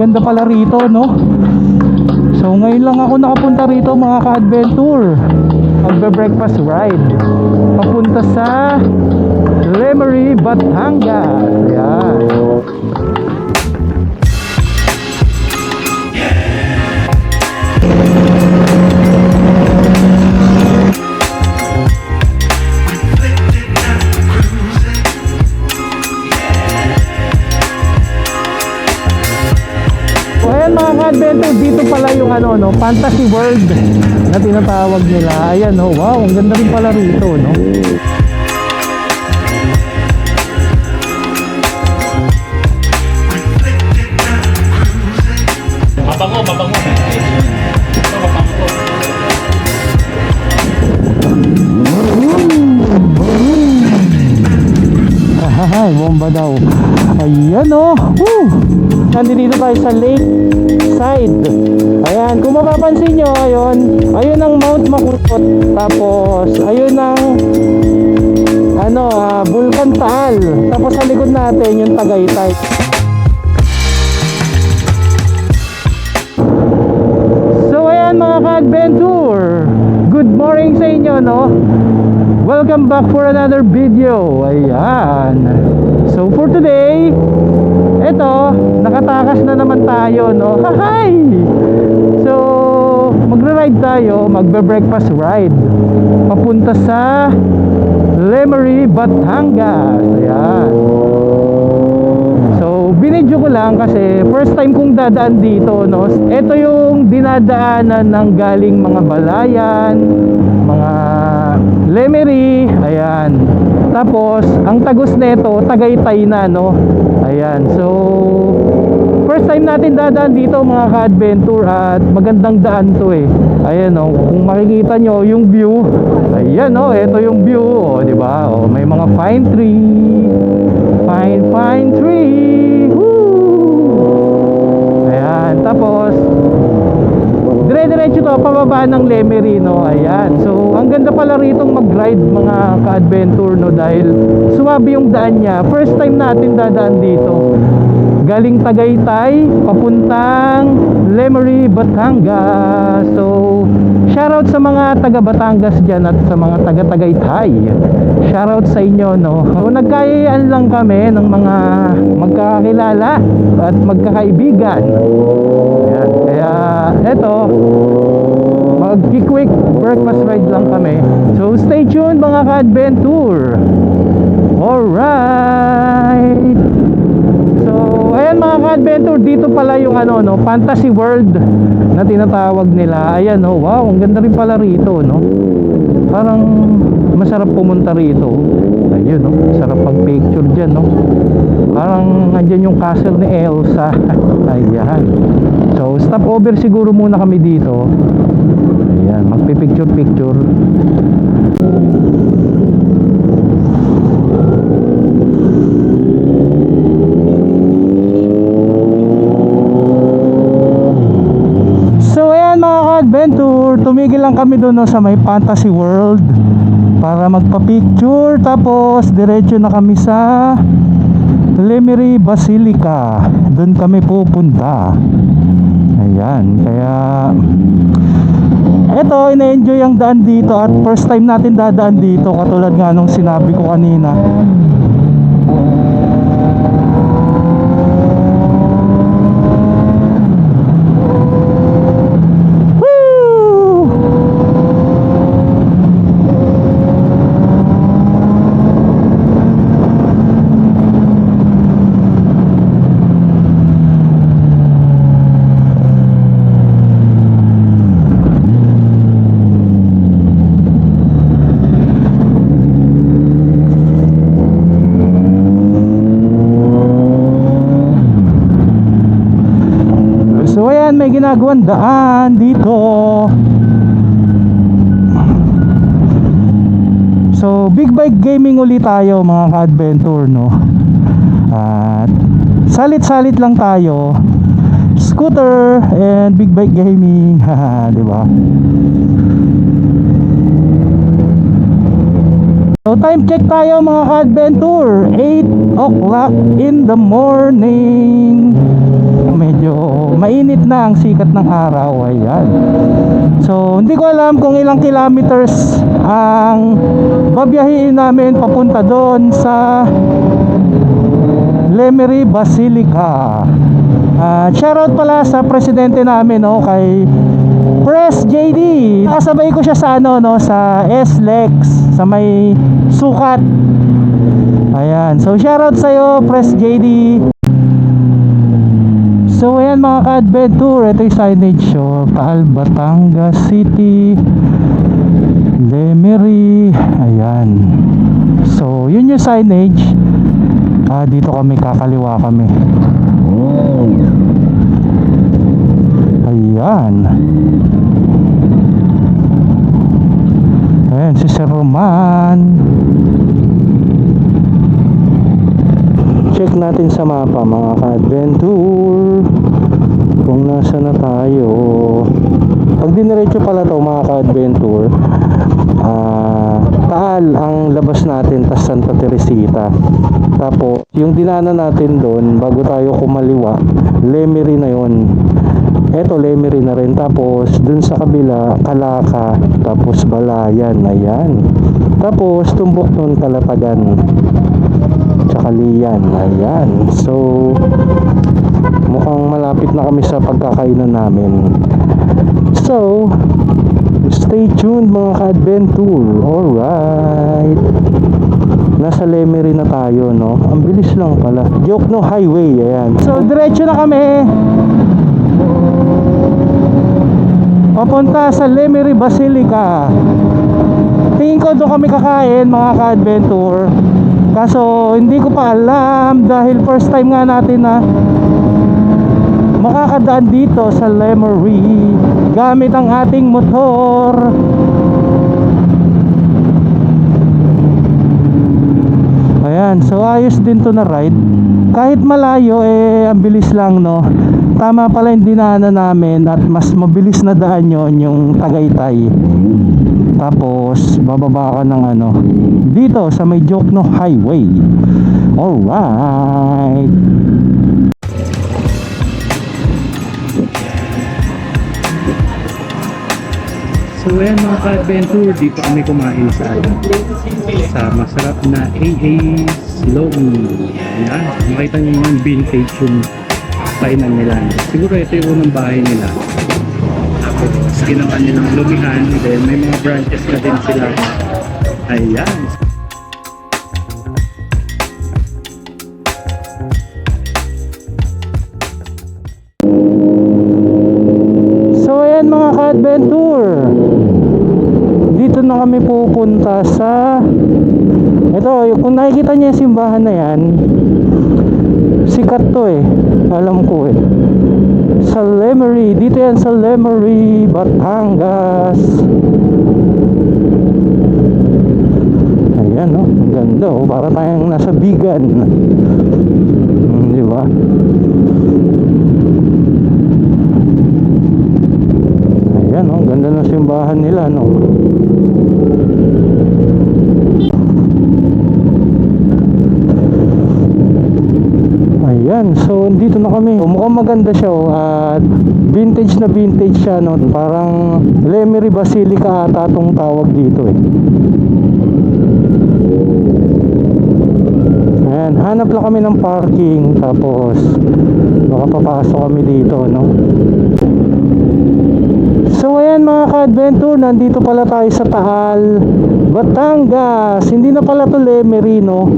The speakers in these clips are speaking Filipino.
ganda pala rito, no? So ngayon lang ako nakapunta rito mga ka-adventure. Magbe-breakfast ride. Papunta sa Lemery, Batangas. Ayan. Mga ka-adventure, dito pala yung ano, no, fantasy world na tinatawag nila. Ayan, no, wow, ang ganda rin pala rito, no. Mabango, mabango. Ito, mabango. Ay, bomba daw. Ayan oh. Woo! Nandito tayo sa lake side. Ayan, kung mapapansin nyo, ayun, ayun ang Mount Makutot. Tapos, ayun ang ano, ah, Vulcan Taal. Tapos sa likod natin yung Tagaytay. So ayan mga ka-adventure Good morning sa inyo no Welcome back for another video Ayan So for today Ito Nakatakas na naman tayo no Hi! So Magra-ride tayo Magbe-breakfast ride Papunta sa Lemery, Batangas Ayan So, binidyo ko lang kasi first time kong dadaan dito, no. Ito yung dinadaanan ng galing mga balayan, mga lemery, ayan. Tapos, ang tagos nito, Tagaytay na, no. Ayan. So, first time natin dadaan dito mga ka-adventure at magandang daan to eh. Ayan oh, kung makikita nyo yung view, ayan oh, ito yung view, oh, di ba? Oh, may mga pine tree, fine fine tree. Woo! Ayan, tapos dire-diretso to pababa ng Lemery no. Ayan. So, ang ganda pala ritong mag-ride mga ka-adventure no dahil suwabe yung daan niya. First time natin dadaan dito. Galing Tagaytay papuntang Lemery, Batangas. So, shoutout sa mga taga Batangas diyan at sa mga taga Tagaytay. Shoutout sa inyo no. So, nagkayayaan lang kami ng mga magkakilala at magkakaibigan. Ayan. Kaya eto mag-quick breakfast ride lang kami. So stay tuned mga ka-adventure. Alright. So ayan mga ka-adventure dito pala yung ano no, fantasy world na tinatawag nila. Ayan oh, wow, ang ganda rin pala rito no. Parang masarap pumunta rito. Ayun no, sarap pag-picture diyan no. Parang andyan yung castle ni Elsa. Ayan. So, stop over siguro muna kami dito. Ayan, magpipicture-picture. So, ayan mga ka-adventure, tumigil lang kami doon no, sa may fantasy world para magpa-picture tapos diretso na kami sa Lemery Basilica. Doon kami pupunta. Ayan, kaya eto, ina-enjoy ang daan dito at first time natin dadaan dito katulad nga nung sinabi ko kanina. Woo! So ayan, may ginagawang daan dito. So big bike gaming ulit tayo mga ka-adventure no. At salit-salit lang tayo. Scooter and big bike gaming, 'di ba? So time check tayo mga ka-adventure 8 o'clock in the morning Medyo na ang sikat ng araw. Ayan. So, hindi ko alam kung ilang kilometers ang babiyahin namin papunta doon sa Lemery Basilica. Ah, shoutout pala sa presidente namin no kay Press JD. Kasabay ko siya sa ano no sa SLEX sa may sukat. Ayan. So shoutout sa iyo Press JD. So ayan mga ka-adventure, ito yung signage show, Taal, Batangas City, Lemery, ayan. So yun yung signage. Ah, dito kami kakaliwa kami. Ayan. Ayan si Sir Roman. Check natin sa mapa mga ka-adventure kung nasa na tayo. Pag diniretso pala to mga ka-adventure, ah, Taal ang labas natin tas Santa Teresita. Tapos yung dinaanan natin doon bago tayo kumaliwa, Lemery na yon. Eto Lemery na rin tapos dun sa kabila Kalaka tapos Balayan ayan. Tapos tumbok nun Kalatagan tsaka Lian ayan. So mukhang malapit na kami sa pagkakainan namin. So stay tuned mga ka-adventure. Alright. Nasa Lemery na tayo, no? Ang bilis lang pala. Joke no highway, ayan. So, diretso na kami. Papunta sa Lemery Basilica. Tingin ko doon kami kakain, mga ka-adventure. Kaso, hindi ko pa alam dahil first time nga natin na makakadaan dito sa Lemery gamit ang ating motor. Ayan, so ayos din to na ride. Kahit malayo eh ang bilis lang no. Tama pala yung dinaanan namin at mas mabilis na daan yon yung Tagaytay. Tapos bababa ka ng ano dito sa may Jokno Highway. Alright. So ayan mga ka-adventure, dito kami kumain sa ano, sa masarap na AA Slowy. Ayan, makita niyo yung vintage yung kainan nila. Siguro ito yung unang bahay nila. Tapos ginawa nilang lumihan, then may mga branches na din sila. Ayan. So ayan mga ka-adventure Dito na kami pupunta sa Ito, kung nakikita niyo yung simbahan na yan Sikat to eh Alam ko eh Sa Lemery Dito yan sa Lemery, Batangas Ayan oh, ang ganda oh Para tayong nasa bigan hmm, Di ba? Ayan, oh, ganda ng simbahan nila, no? Ayan, so dito na kami. Mukhang maganda siya, oh. At vintage na vintage siya, no? Parang Lemery Basilica ata itong tawag dito, eh. Ayan, hanap lang kami ng parking. Tapos, baka papasok kami dito, no? So ayan mga ka-adventure, nandito pala tayo sa Taal, Batangas. Hindi na pala to Lemery, no?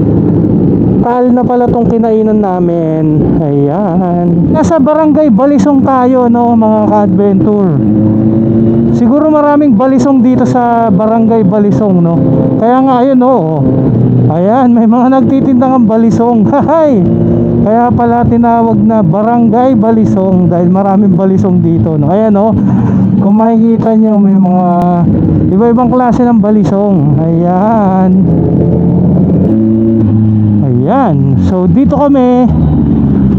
Taal na pala tong kinainan namin. Ayan. Nasa barangay Balisong tayo, no mga ka-adventure. Siguro maraming balisong dito sa barangay Balisong, no? Kaya nga ayun, no? Ayan, may mga nagtitindang ang balisong. Hay! Kaya pala tinawag na barangay Balisong dahil maraming balisong dito, no? Ayan, no? Kung makikita nyo, may mga iba-ibang klase ng balisong. Ayan. Ayan. So, dito kami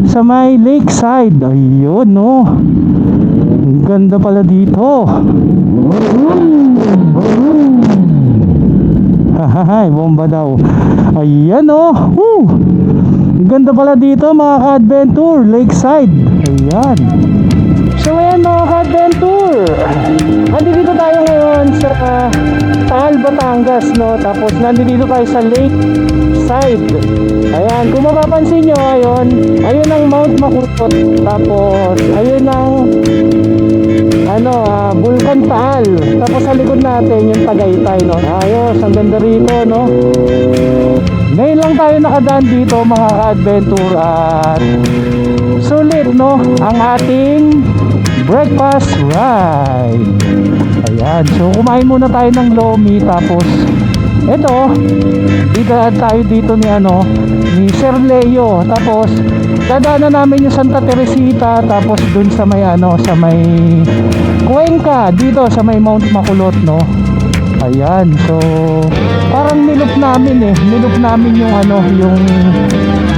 sa may lakeside. Ayun, no? Ang ganda pala dito. Hahahay, bomba daw. Ayan, oh. Woo! Ang ganda pala dito, mga ka-adventure. Lakeside. Ayan. So ayan mga ka-adventure Nandito tayo ngayon sa Taal, Batangas no Tapos nandito tayo sa lake side. Ayan, kung mapapansin nyo ayun Ayun ang Mount Makutot Tapos ayun ang ano, ah, Vulcan Taal Tapos sa likod natin yung Tagaytay no? Ayos, ang ganda rito no? Ngayon lang tayo nakadaan dito mga ka-adventure At sulit no? Ang ating breakfast ride. Ayan so kumain muna tayo ng lomi tapos eto dito tayo dito ni ano ni Sir Leo tapos dadaanan namin yung Santa Teresita tapos dun sa may ano sa may Cuenca dito sa may Mount Makulot no Ayan, so parang nilup namin eh. Nilup namin yung ano, yung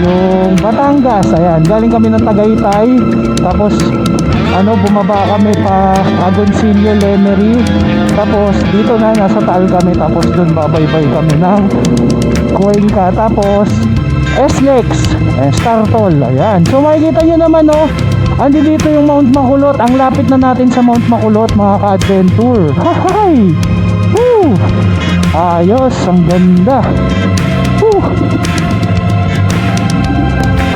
yung Batangas. Ayan, galing kami ng Tagaytay. Tapos ano, bumaba kami pa Agoncillo, Lemery. Tapos dito na nasa Taal kami. Tapos doon babaybay kami ng Cuenca. Tapos SLEX, eh, Startol. Ayan. So makikita nyo naman oh, Andi dito yung Mount Makulot. Ang lapit na natin sa Mount Makulot, mga ka-adventure. Hi! Woo! Ayos, ang ganda. Woo!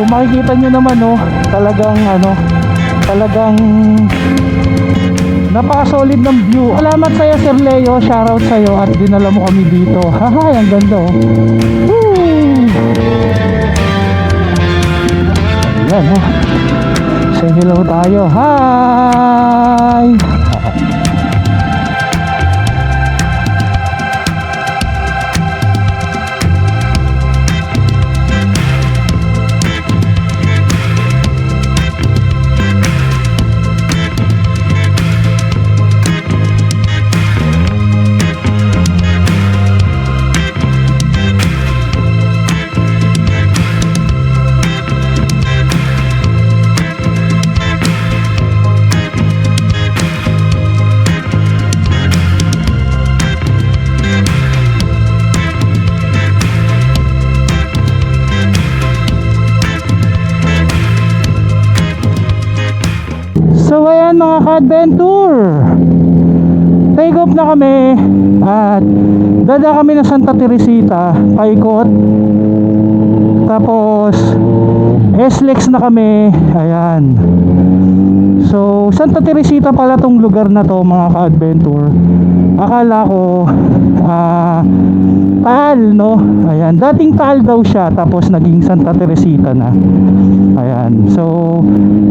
Kung makikita nyo naman, oh, talagang ano, talagang napaka-solid ng view. Salamat sa'yo, Sir Leo. Shoutout sa'yo at dinala mo kami dito. Hahay, ang ganda, oh. Woo! Ayan, oh. Say hello tayo. Hi! Ka-adventure Take off na kami At dada kami ng Santa Teresita Paikot. Tapos SLEX na kami. Ayan So Santa Teresita pala tong lugar na to mga ka-adventure Akala ko ah Taal no Ayan dating Taal daw siya Tapos naging Santa Teresita na Ayan. So,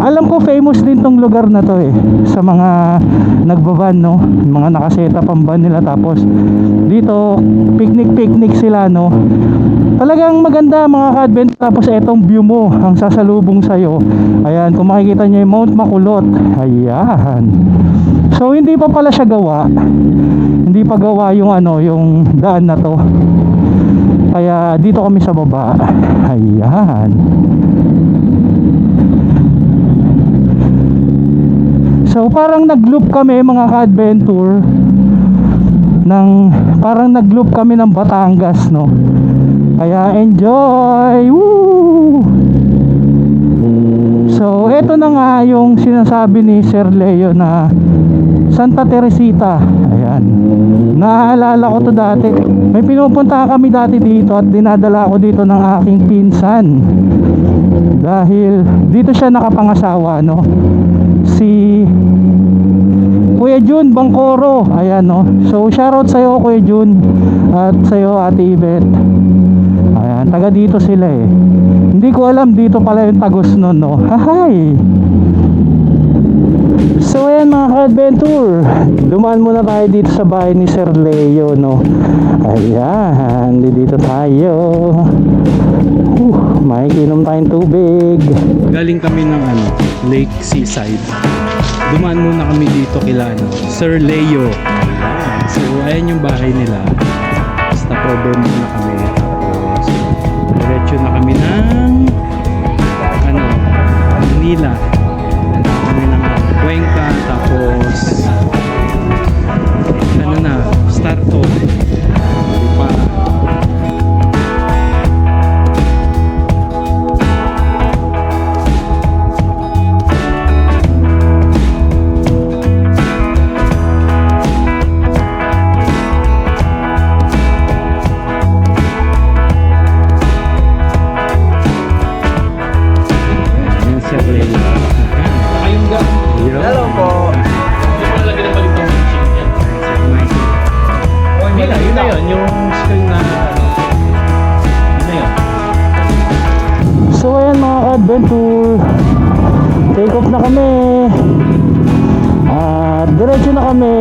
alam ko famous din tong lugar na to eh. Sa mga nagbaban, no? Mga nakaseta pang van nila. Tapos, dito, picnic-picnic sila, no? Talagang maganda mga ka-advent. Tapos, etong view mo, ang sasalubong sa'yo. Ayan, kung makikita nyo yung Mount Makulot. Ayan. So, hindi pa pala siya gawa. Hindi pa gawa yung ano, yung daan na to. Kaya, dito kami sa baba. Ayan. So parang nag-loop kami mga ka-adventure ng parang nag-loop kami ng Batangas no. Kaya enjoy. Woo! So eto na nga yung sinasabi ni Sir Leo na Santa Teresita. Ayan. Naalala ko to dati. May pinupunta kami dati dito at dinadala ko dito ng aking pinsan. Dahil dito siya nakapangasawa no. Si Kuya Jun Bangkoro. Ayan no. So shoutout sa iyo Kuya Jun at sa iyo Ate Yvette. Ayan, taga dito sila eh. Hindi ko alam dito pala yung tagos nun no. Hahay. So ayan mga ka-adventure Dumaan muna tayo dito sa bahay ni Sir Leo no Ayan Dito tayo uh, Makikinom tayong tubig Galing kami ng ano, Lake Seaside. Dumaan muna kami dito kila ano, Sir Leo. Ayan. So, ayan yung bahay nila. Stop over muna kami. Tapos, diretso na kami Manila. Kami ng Cuenca. Tapos, off na kami. At diretso na kami.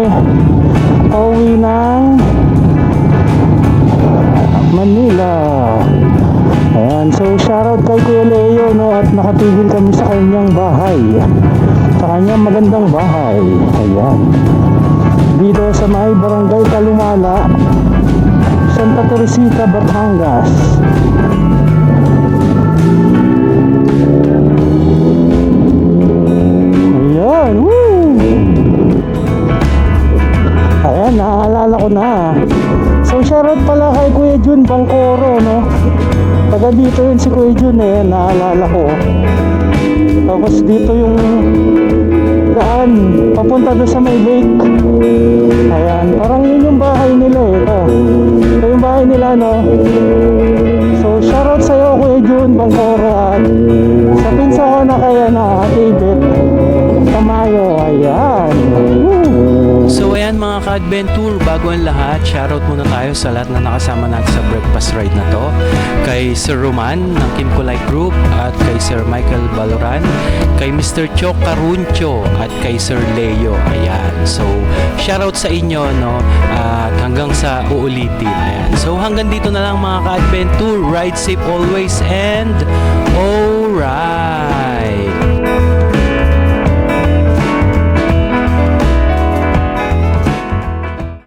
Pauwi ng Manila. Ayan, so shoutout kay Kuya Leo no, at nakatigil kami sa kanyang bahay. Sa kanyang magandang bahay. Ayan. Dito sa may barangay Talumala Santa Teresita, Batangas na. So shoutout pala kay Kuya Jun Bangkoro no? Taga dito yun si Kuya Jun eh. Naalala ko. Tapos dito yung daan papunta doon sa may lake. Ayan parang yun yung bahay nila eh. Ito. Ito yung bahay nila no? So shoutout sa'yo Kuya Jun Bangkoro at sa pinsa ko na kaya na Tibet Tamayo. Ayan ka-adventure, bago ang lahat, shoutout muna tayo sa lahat na nakasama natin sa breakfast ride na to. Kay Sir Roman ng Kim Kulay Group at kay Sir Michael Baloran, kay Mr. Cho Caruncho at kay Sir Leo. Ayan. So shoutout sa inyo no at hanggang sa uulitin. Ayan. So hanggang dito na lang mga ka-adventure. Ride safe always and alright.